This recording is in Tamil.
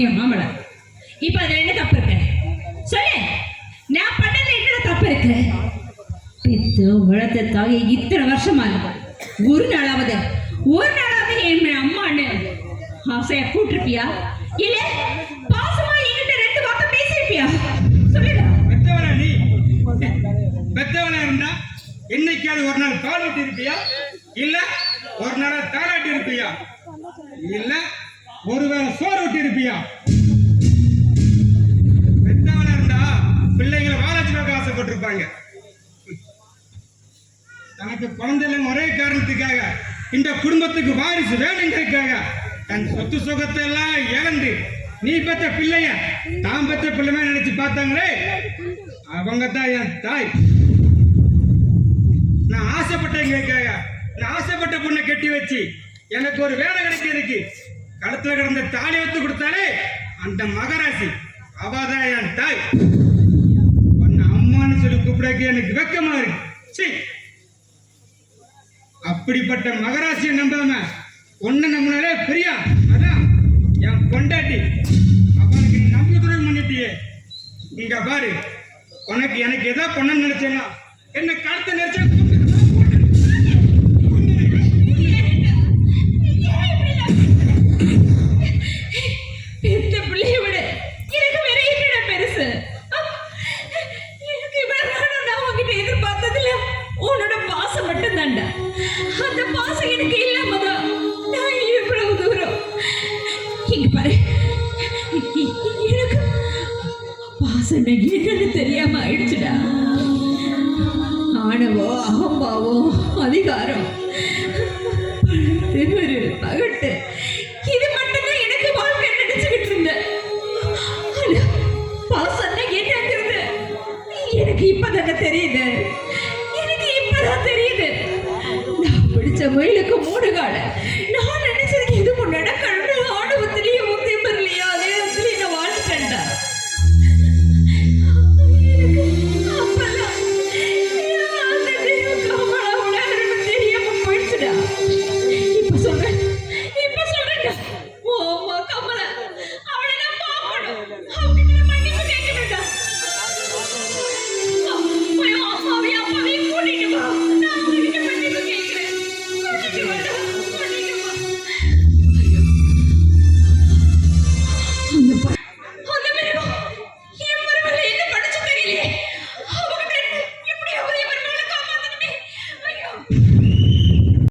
என் மாமல இப்போ அதுல என்ன தப்பு இருக்கு? சொல்லு. நான் பண்ணல என்ன தப்பு இருக்கு? பெத்து வளர்த்த தாயை இத்தனை வருஷமா இருக்கு. ஒரு நாளாவது ஒரு நாளாவது என் அம்மான்னு ஆசையா கூட்டிருப்பியா? இல்ல பாசமா என்கிட்ட ரெண்டு வார்த்தை பேசியிருப்பியா? சொல்லுடா பெத்தவனா நீ? பெத்தவனா இருந்தா என்னைக்காவது ஒரு நாள் தாளாட்டி இருப்பியா இல்ல ஒரு நாள் தாளாட்டி இருப்பியா இல்ல ஒருவேளை சோறு விட்டு இருப்பியா? பெத்தவனா இருந்தா பிள்ளைங்களை வாழச்சு பார்க்க ஆசைப்பட்டிருப்பாங்க. தனக்கு குழந்தை ஒரே காரணத்துக்காக இந்த குடும்பத்துக்கு வாரிசு வேணுங்கிறதுக்காக தன் சொத்து சுகத்தை எல்லாம் இழந்து நீ பெத்த பிள்ளைய தான் பெத்த பிள்ளைமே நினைச்சு பார்த்தாங்களே? அவங்க தான் என் தாய். நான் ஆசைப்பட்டவங்களுக்காக நான் ஆசைப்பட்ட பொண்ணை கட்டி வச்சு எனக்கு ஒரு வேலை கிடைக்கிறதுக்கு கழுத்துல கிடந்த தாலி வைத்து கொடுத்தாலே அந்த மகராசி அவதான் என் தாய். உன்னை அம்மான்னு சொல்லி கூப்பிடக்கு எனக்கு வெக்கமா இருக்கு. சரி அப்படிப்பட்ட மகராசியை நம்பாம ஒன்னு நம்மளாலே பிரியா? அதான் என் கொண்டாட்டி அவனுக்கு நம்ம நம்பி பண்ணிட்டியே. இங்க பாரு உனக்கு எனக்கு எதா பண்ண நினைச்சேன்னா என்ன கடத்த நினைச்சேன் இங்க பாரு எனக்கு பாசம் என்னன்னு தெரியாம ஆயிடுச்சுடா. ஆணவோ அகம்பாவோ அதிகாரம். திமிரு பகட்டு. இது மட்டும்தான் எனக்கு வாழ்க்கை நினைச்சுக்கிட்டு இருந்தேன் ஆனா, என்னங்கிறது எனக்கு இப்பதானே தெரியுது. எனக்கு இப்பதான் தெரியுது. நான் பிடிச்ச மயிலுக்கு மூணு